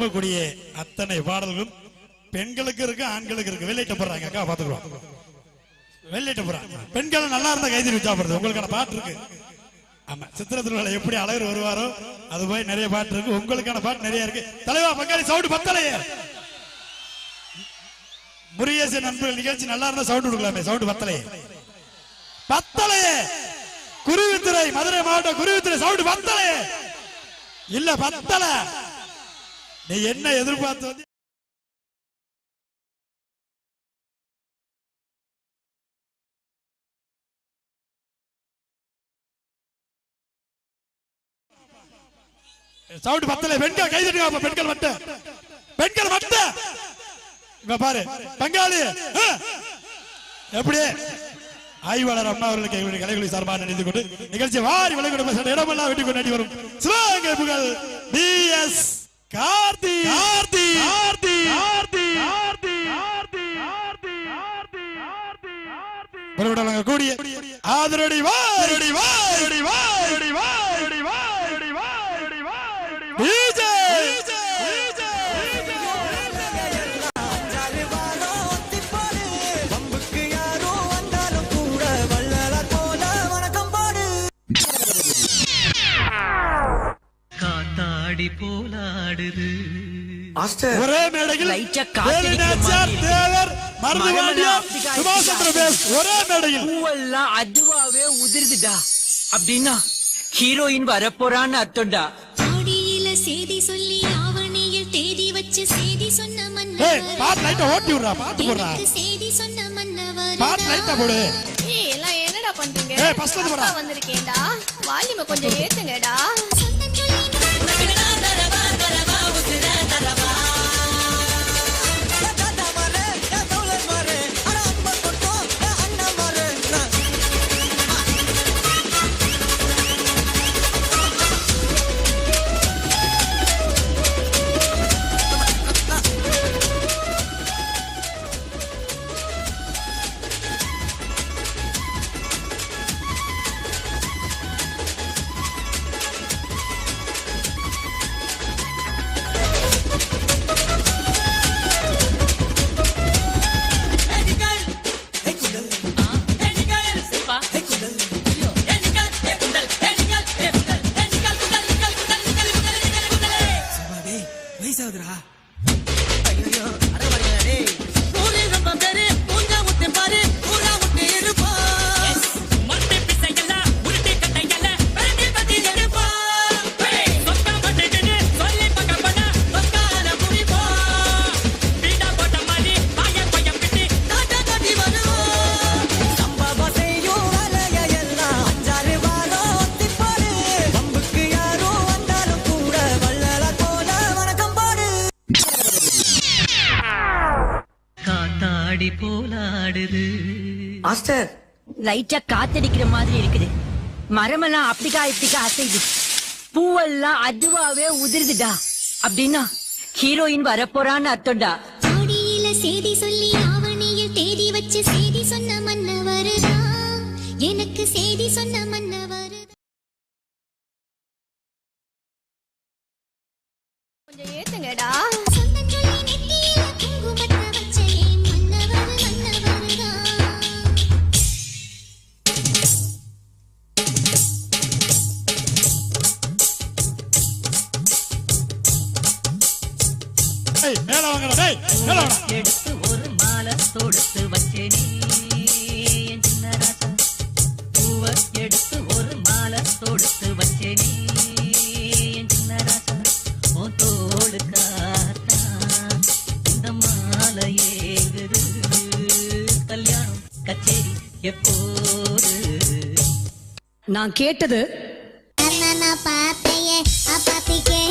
விரும்பக்கூடிய அத்தனை பாடல்களும் பெண்களுக்கு இருக்கு ஆண்களுக்கு இருக்கு. வெளியிட்ட போடுறாங்க. அக்கா பாத்துக்கிறோம் வெளியிட்ட போறாங்க பெண்கள் நல்லா இருந்த கைதி வச்சா போறது உங்களுக்கான பாட்டு இருக்கு. ஆமா சித்திர திருவிழா எப்படி அழகர் வருவாரோ அது போய் நிறைய பாட்டு இருக்கு. உங்களுக்கான பாட்டு நிறைய இருக்கு. தலைவா பங்காளி சவுண்டு பத்தலையே. முருகேசன் நண்பர்கள் நிகழ்ச்சி நல்லா இருந்தா சவுண்ட் கொடுக்கலாமே. சவுண்டு பத்தலையே. பத்தலையே. குருவித்துறை மதுரை மாவட்டம் குருவித்துறை சவுண்டு பத்தலையே. இல்ல பத்தலை. நீ என்ன எதிர்பார்த்து வந்து சவுண்ட் பத்தல பெண்கள் கை தட்டுங்க பெண்கள் மட்டும் பெண்கள் மட்டும் இப்ப பாரு பங்காளி. எப்படி? ஆய்வாளர் அம்மா அவர்களுக்கு எங்களுடைய கலைகளை சார்பாக நினைத்து கொண்டு நிகழ்ச்சி வாரி விலை குடும்ப இடமெல்லாம் வெட்டி கொண்டாடி வரும் சிவகங்கை புகழ் பி எஸ் கார்த்தி கார்த்தி கார்த்தி கார்த்தி கார்த்தி கார்த்தி கார்த்தி கார்த்தி கார்த்தி கூடிய ஆதரடி வாரடி வாரடி வாரடி வாரடி வாரடி வாரடி வாரடி டிஜே வம்புக்கு காத்தாடி போலாடுது. ஒரே மேடையில். தேவர் சுபாஷ் சந்திர பேஸ் ஒரே மேடையில். பூவெல்லாம் அதுவாவே உதிர்துடா அப்படின்னா ஹீரோயின் வரப்போறான்னு அர்த்தம்டா. ஆடியில செய்தி சொல்லி ஆவணியில் தேதி வச்சு செய்தி சொன்ன ஏய் மன்னவர் பாட்டு லைட்டா ஓட்டி விடுறா பாட்டு போடுறா. செய்தி சொன்ன மன்னவர். பாட்டு லைட்டா போடு. ஏய் எல்லாம் என்னடா பண்றீங்க? ஏய், போடா. வந்திருக்கேன்டா. வால்யூமை கொஞ்சம் ஏத்துங்கடா. லைட்டா காத்தடிக்கிற மாதிரி இருக்குது. மரமெல்லாம் அப்படிக்கா இப்படிக்கா அசைது பூவெல்லாம் அதுவாவே உதிருதுடா. அப்படின்னா ஹீரோயின் வரப்போறான்னு அர்த்தம்டா. ஆடியில செய்தி சொல்லி ஆவணியில் தேதி வச்சு செய்தி சொன்ன மன்னவருதா எனக்கு செய்தி சொன்ன மன்னவருதா கொஞ்சம் ஏத்துங்கடா. எடுத்து ஒரு மாலை தொடுத்து வச்சேனே எடுத்து ஒரு மாலை தொடுத்து வச்சேனே என் சின்ன ராசா உன் தோடு காத்தா இந்த மாலை கல்யாணம் கச்சேரி எப்போது? நான் கேட்டது அண்ணா பாத்தையே அப்பாத்தி கே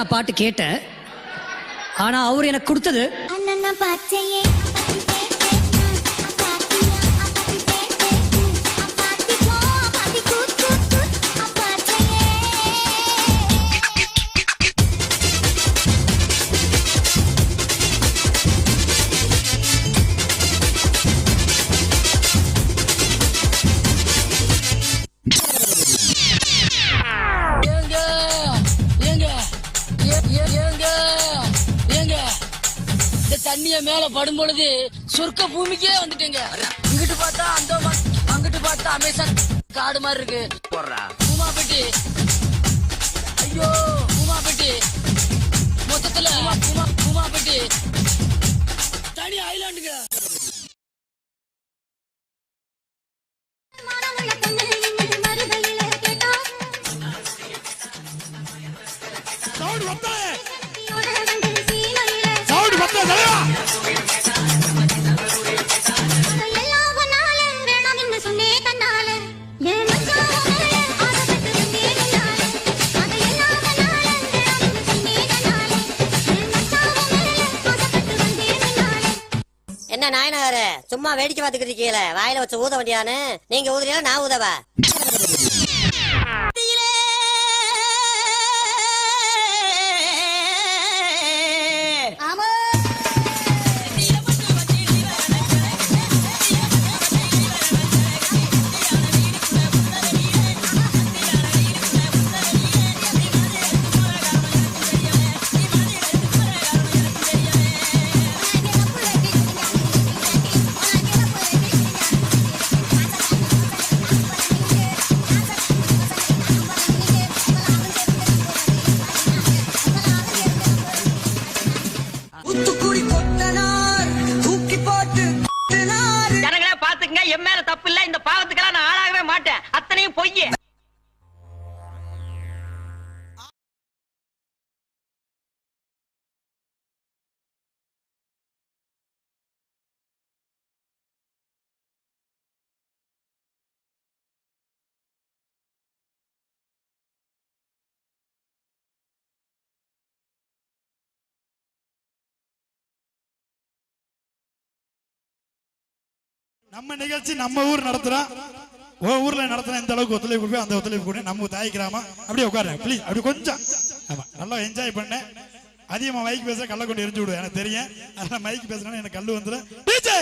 நான் பாட்டு கேட்டேன். ஆனா அவர் எனக்கு கொடுத்தது. அண்ணன் பாட்டை மேல படும் பொழுது சொர்க்க பூமிக்கே வந்துட்டேங்க. இங்கிட்டு பார்த்தா அந்த அங்கிட்டு பார்த்தா அமேசான் காடு மாதிரி இருக்கு. பூமாப்பட்டி. ஐயோ பூமாப்பட்டி. மொத்தத்துல பூமா பூமா பூமாப்பட்டி. தனி ஐலாண்டுங்க. சவுண்ட் வந்தாயே யோட வந்து சீமையில சவுண்ட் வந்தா தலைவா. என்ன நாயனகாரு சும்மா வேடிக்கை பாத்துக்கிட்டு இருக்கீங்களே? வாயில வச்சு ஊத வேண்டியானு நீங்க ஊதுறீங்களா நான் ஊதவா? நம்ம நிகழ்ச்சி நம்ம ஊர் நடத்துறோம் உன் ஊர்ல நடத்தின இந்த அளவுக்கு ஒத்துழைப்பு கொடுப்பேன் அந்த ஒத்துழைப்பு கொடு நம்ம தாய் கிராமம் அப்படியே உட்காரு ப்ளீஸ் அப்படி கொஞ்சம். ஆமா நல்லா என்ஜாய் பண்ணேன் அதிகமா மைக் பேச கல்ல கொண்டு எரிஞ்சு விடுவேன் எனக்கு தெரியும். அதனால மைக் பேசினா எனக்கு கல்லு வந்துடும். டிஜே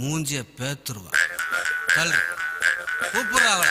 மூஞ்சிய பேத்துருவா. பேத்துருவான் கூப்பிடுறாங்கள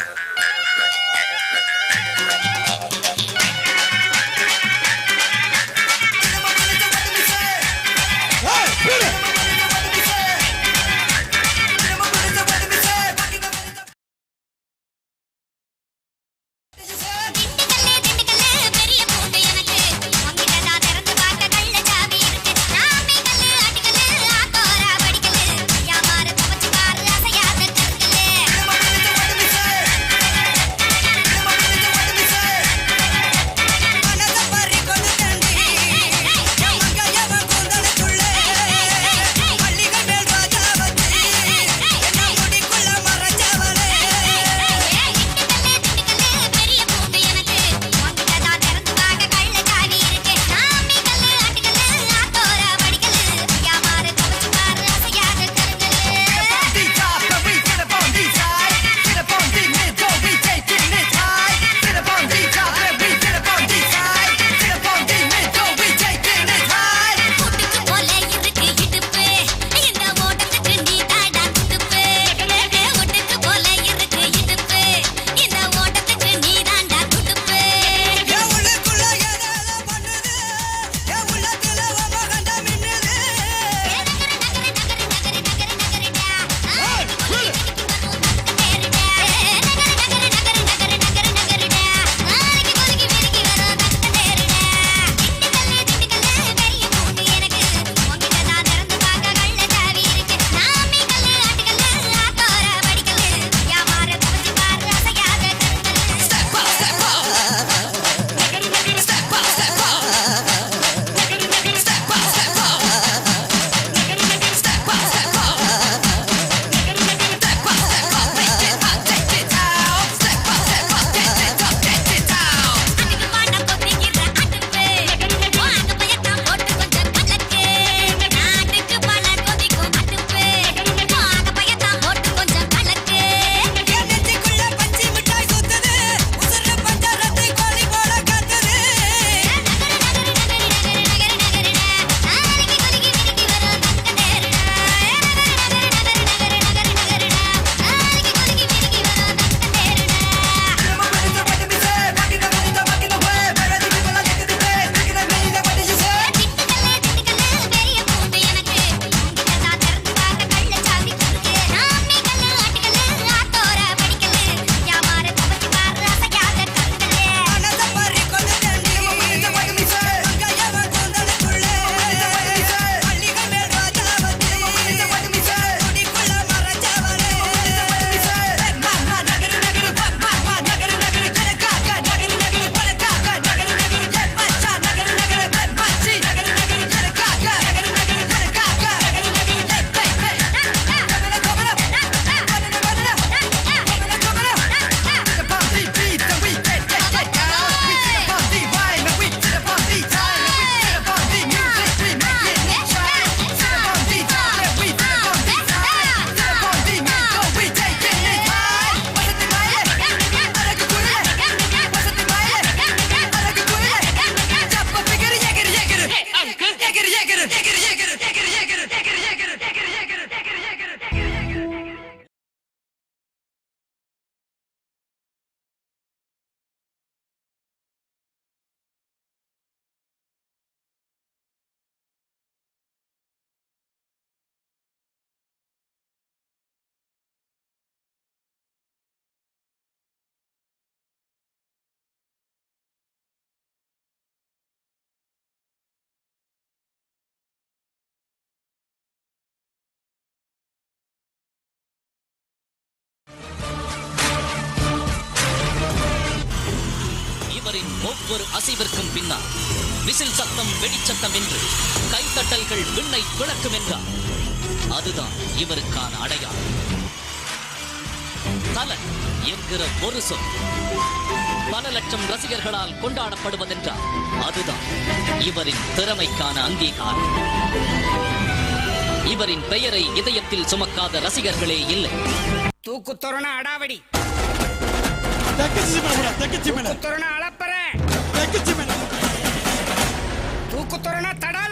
ஒவ்வொரு அசைவிற்கும் பின்னால் விசில் சத்தம் வெடிச்சத்தம் என்று கைத்தட்டல்கள் விண்ணை விளக்கும் என்றார். அதுதான் இவருக்கான அடையாளம். தல என்கிற ஒரு சொல். பல லட்சம் ரசிகர்களால் கொண்டாடப்படுவதென்றால் அதுதான் இவரின் திறமைக்கான அங்கீகாரம். இவரின் பெயரை இதயத்தில் சுமக்காத ரசிகர்களே இல்லை. தூக்கு தோரண அடாவடி. தெற்கு சிமன கூட தெற்கு తగ్గించి తూకుతున్న తడాలు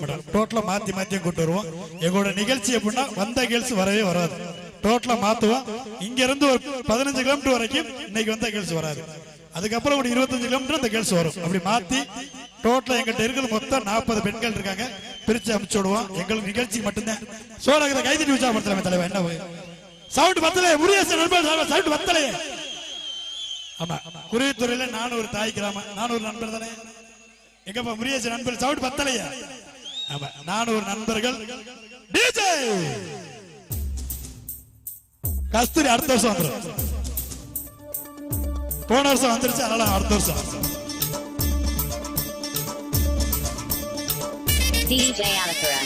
கூப்பிடும் டோட்டலா மாத்தி மாத்தியும் கூட்டு வருவோம். எங்களோட நிகழ்ச்சி எப்படின்னா வந்த கேர்ள்ஸ் வரவே வராது. டோட்டலா மாத்துவோம். இங்க இருந்து ஒரு பதினஞ்சு கிலோமீட்டர் வரைக்கும் இன்னைக்கு வந்த கேர்ள்ஸ் வராது. அதுக்கப்புறம் ஒரு இருபத்தஞ்சு கிலோமீட்டர் அந்த கேர்ள்ஸ் வரும். அப்படி மாத்தி டோட்டலா எங்கிட்ட இருக்கிறது மொத்தம் நாற்பது பெண்கள் இருக்காங்க. பிரிச்சு அனுப்பிச்சு விடுவோம். எங்களுக்கு நிகழ்ச்சி மட்டும்தான். சோழகத்தை கைதட்டி உற்சாகப்படுத்தலாமே தலைவர் என்ன சவுண்ட் பத்தலையே முருகேசன் நண்பர் சவுண்ட் பத்தலையே. ஆமா. குருவித்துறையில நானூறு தாய் கிராமம் நானூறு நண்பர் தானே? எங்கப்பா முருகேசன் நண்பர் சவுண்ட் பத்தலையா. நானூறு நண்பர்கள். டிஜே கஸ்தூரி அடுத்த வருஷம் வந்துடும் போன வருஷம் வந்துருச்சு அதனால அடுத்த வருஷம் DJ Alakura.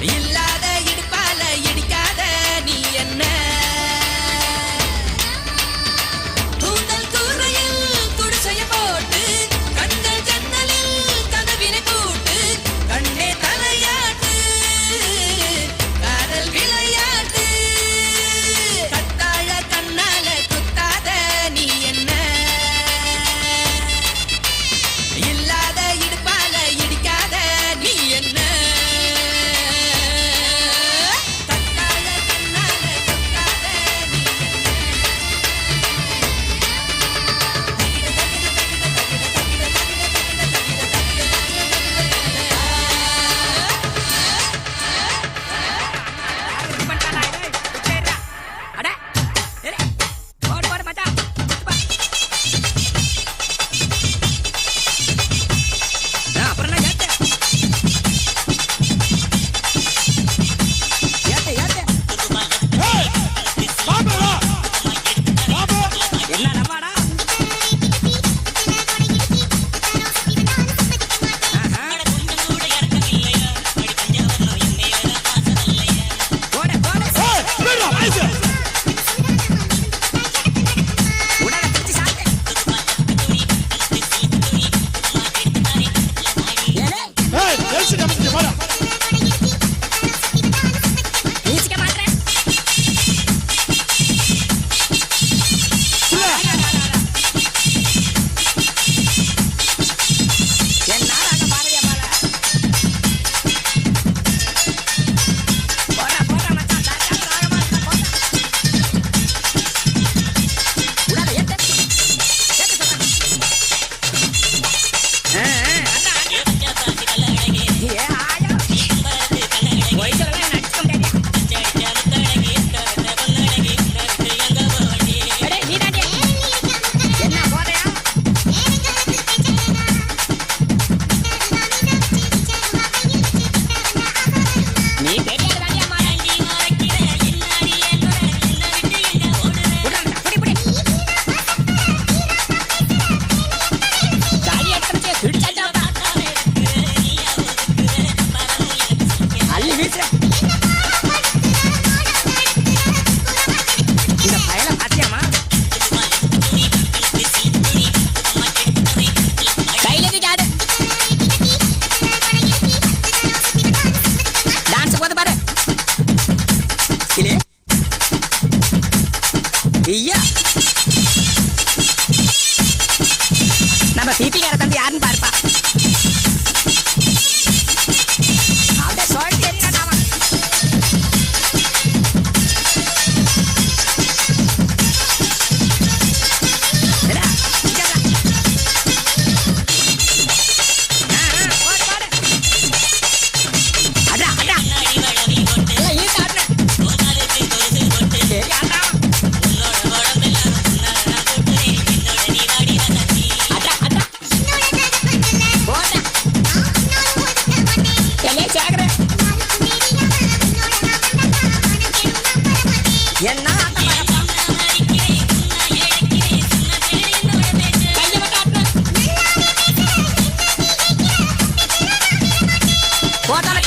You Yeah. Kotala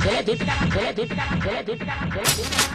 Dile, dile, dile, dile, dile, dile, dile, dile, dile,